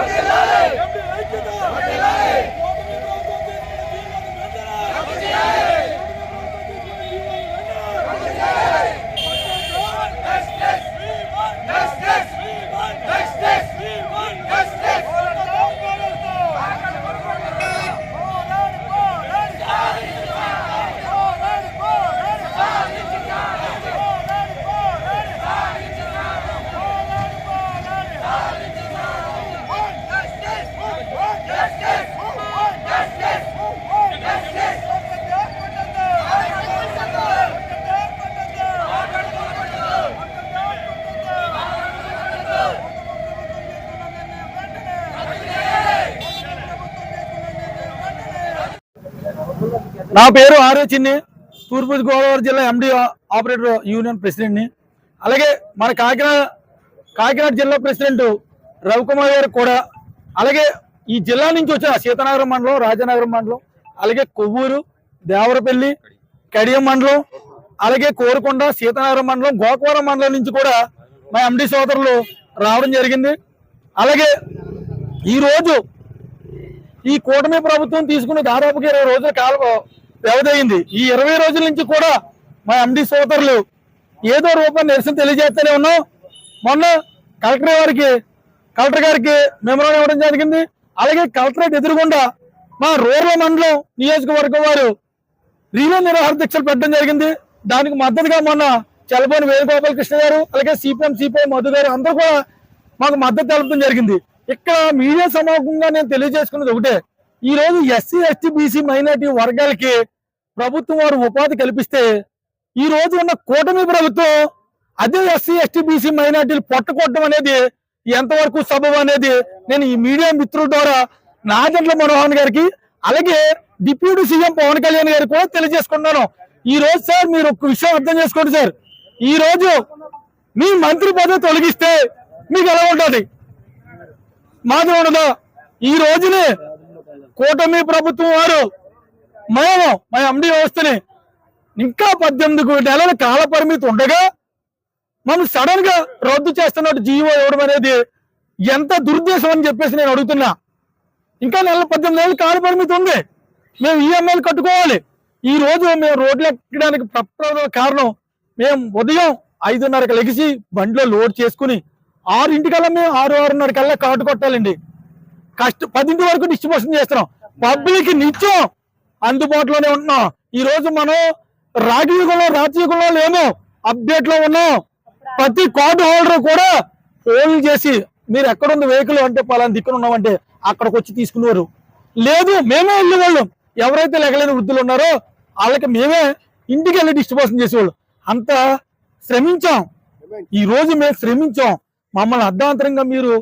ఐక్యత నా పేరు ఆర్ఏ చిన్ని. తూర్పు గోదావరి జిల్లా ఎండి ఆపరేటర్ యూనియన్ ప్రెసిడెంట్ని. అలాగే మన కాకినాడ కాకినాడ జిల్లా ప్రెసిడెంట్ రవికుమార్ గారు కూడా. అలాగే ఈ జిల్లా నుంచి వచ్చిన సీతనగరం మండలం రాజానగరం మండలం అలాగే కొవ్వూరు దేవరపల్లి కడియం మండలం అలాగే కోరుకొండ సీతనగరం మండలం గోకవరం మండలం నుంచి కూడా మా ఎండి సోదరులు రావడం జరిగింది. అలాగే ఈరోజు ఈ కూటమి ప్రభుత్వం తీసుకున్న దాదాపుగా ఇరవై రోజుల కాలం వ్యవధయింది. ఈ ఇరవై రోజుల నుంచి కూడా మా ఎండి సోదరులు ఏదో రూపం నిరసన తెలియజేస్తూనే ఉన్నాం. మొన్న కలెక్టర్ గారికి కలెక్టర్ గారికి మెమోరాండం ఇవ్వడం జరిగింది. అలాగే కలెక్టరేట్ ఎదురుగుండా మా రూరల్ మండలం నియోజకవర్గం వారు రీలో నిరాహార దీక్షలు పెట్టడం జరిగింది. దానికి మద్దతుగా మొన్న చలబోని వేణుగోపాల కృష్ణ గారు అలాగే సిపిఎం సిపిఐ మధు గారు అందరూ కూడా మాకు మద్దతు తెలపడం జరిగింది. ఇక్కడ మీడియా సమూహంగా నేను తెలియజేసుకున్నది ఒకటే. ఈ రోజు ఎస్సీ ఎస్టీ బీసీ మైనార్టీ వర్గాలకి ప్రభుత్వం వారు ఉపాధి కల్పిస్తే ఈ రోజు ఉన్న కూటమి ప్రభుత్వం అదే ఎస్సీ ఎస్టీ బీసీ మైనార్టీలు పొట్టకొట్టడం అనేది ఎంతవరకు సబబు అనేది నేను ఈ మీడియా మిత్రుల ద్వారా నాదెంట్ల మనోహన్ గారికి అలాగే డిప్యూటీ సీఎం పవన్ కళ్యాణ్ గారికి కూడా తెలియజేసుకుంటున్నాను. ఈ రోజు సార్ మీరు ఒక విషయం అర్థం చేసుకోండి సార్. ఈ రోజు మీ మంత్రి పదవి తొలగిస్తే మీకు ఎలా ఉంటుంది? మాది ఉండదా? ఈ రోజునే కూటమి ప్రభుత్వం వారు మేము మా ఎండి వ్యవస్థని ఇంకా పద్దెనిమిది నెలల కాల పరిమితి ఉండగా మనం సడన్గా రద్దు చేస్తున్నట్టు జీవో ఇవ్వడం అనేది ఎంత దురుద్దేశం అని చెప్పేసి నేను అడుగుతున్నా. ఇంకా నెల పద్దెనిమిది నెలల కాల పరిమితి ఉంది. మేము ఈఎంఐలు కట్టుకోవాలి. ఈ రోజు మేము రోడ్లు ఎక్కడానికి ప్రప్రథమ కారణం మేము ఉదయం ఐదున్నరకు లెగిసి బండిలో లోడ్ చేసుకుని ఆరింటికల్లా మేము ఆరు ఆరున్నర కల్లా కాటు కొట్టాలండి. కష్ట పదింటి వరకు డిస్ట్రిబ్యూషన్ చేస్తున్నాం. పబ్లిక్ నిత్యం అందుబాటులోనే ఉంటున్నాం. ఈ రోజు మనం రాగి యుగంలో యుగంలో లేము అప్డేట్లో ఉన్నాం. ప్రతి కార్డు హోల్డర్ కూడా ఫోన్ చేసి మీరు ఎక్కడున్న వెహికల్ అంటే పలానా దిక్కున ఉన్నామంటే అక్కడికి వచ్చి తీసుకునేవారు. లేదు మేమే వెళ్ళేవాళ్ళం. ఎవరైతే లెగలేని వృద్ధులు ఉన్నారో వాళ్ళకి మేమే ఇంటికి వెళ్ళి డిస్ట్రిబ్యూషన్ చేసేవాళ్ళం. అంత శ్రమించాం. ఈ రోజు మేము శ్రమించాం. మమ్మల్ని అర్ధాంతరంగా మీరు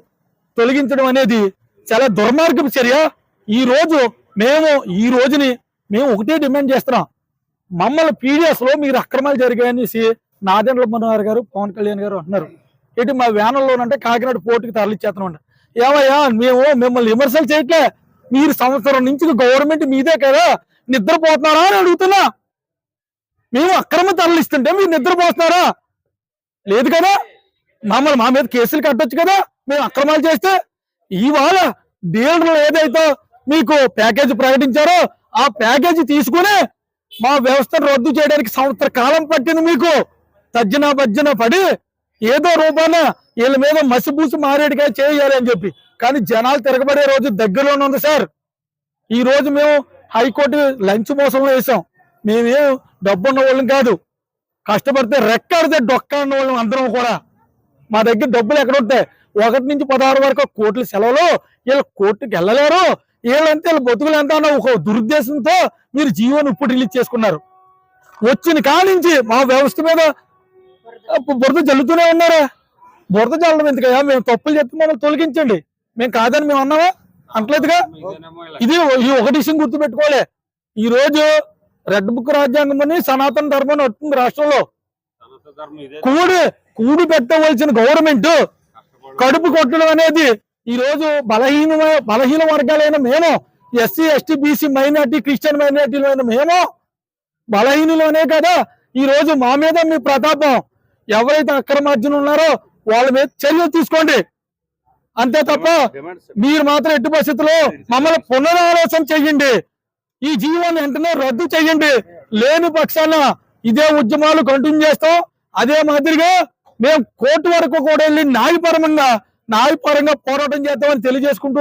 తొలగించడం అనేది చాలా దుర్మార్గపు చర్య. ఈ రోజు మేము ఈ రోజుని మేము ఒకటే డిమాండ్ చేస్తున్నాం. మమ్మల్ని పీడిఎస్లో మీరు అక్రమాలు జరిగాయనేసి నాదెండ్ల మనోహర్ గారు పవన్ కళ్యాణ్ గారు అంటున్నారు. ఇటు మా వ్యానంలోనంటే కాకినాడ పోర్టుకి తరలిచ్చేస్తున్నాం అండి ఏమయ్యా మేము మిమ్మల్ని విమర్శలు చేయట్లే. మీరు సంవత్సరం నుంచి గవర్నమెంట్ మీదే కదా నిద్రపోతున్నారా అని అడుగుతున్నా. మేము అక్రమ తరలిస్తుంటే మీరు నిద్రపోతున్నారా? లేదు కదా? మమ్మల్ని మా మీద కేసులు కట్టొచ్చు కదా. మేము అక్రమాలు చేస్తే ఇవాళ డీలర్లు ఏదైతే మీకు ప్యాకేజ్ ప్రకటించారో ఆ ప్యాకేజీ తీసుకుని మా వ్యవస్థను రద్దు చేయడానికి సంవత్సర కాలం పట్టింది మీకు. తజ్జన భజ్జన పడి ఏదో రూపాన వీళ్ళ మీద మసిపూసి మారేడుగా చేయాలి అని చెప్పి. కానీ జనాలు తిరగబడే రోజు దగ్గరలోనే ఉంది సార్. ఈ రోజు మేము హైకోర్టు లంచ్ మోసంలో వేసాం. మేమేం డబ్బున్న వాళ్ళం కాదు. కష్టపడితే రెక్కడితే డొక్క ఉన్న వాళ్ళం అందరం కూడా. మా దగ్గర డబ్బులు ఎక్కడ ఉంటాయి? ఒకటి నుంచి పదహారు వరకు కోట్ల సెలవులు వీళ్ళు కోర్టుకి వెళ్ళలేరు. వీళ్ళంతా వీళ్ళ బతుకులు ఎంత అన్న ఒక దురుద్దేశంతో మీరు జీవోని ఇప్పుడు రిలీజ్ చేసుకున్నారు. వచ్చిన కానించి మా వ్యవస్థ మీద బురద జల్లుతూనే ఉన్నారా. బురద చల్లడం ఎందుకయ్యా? మేము తప్పులు చెప్తే మమ్మల్ని తొలగించండి. మేము కాదని మేము అన్నావా అంటలేదుగా ఇది ఈ ఒక విషయం గుర్తుపెట్టుకోవాలి. ఈ రోజు రెడ్ బుక్ రాజ్యాంగం అని సనాతన ధర్మం వస్తుంది రాష్ట్రంలో. కూడి కూడి పెట్టవలసిన గవర్నమెంట్ కడుపు కొట్టడం అనేది ఈ రోజు బలహీన బలహీన వర్గాలైన మేము SC ST BC minority Christian మైనార్టీలైన మేము బలహీనులనే కదా. ఈ రోజు మా మీద మీ ప్రతాపం. ఎవరైతే అక్రమార్జున ఉన్నారో వాళ్ళ మీద చర్యలు తీసుకోండి. అంతే తప్ప మీరు మాత్రం ఎట్టి పరిస్థితుల్లో మమ్మల్ని పునరాలోచన చెయ్యండి ఈ జీవాన్ని వెంటనే రద్దు చెయ్యండి లేని పక్షాన ఇదే ఉద్యమాలు కంటిన్యూ చేస్తాం. అదే మాదిరిగా మేము కోర్టు వరకు కూడా వెళ్ళి న్యాయపరంగా న్యాయపరంగా పోరాటం చేద్దామని తెలియజేసుకుంటూ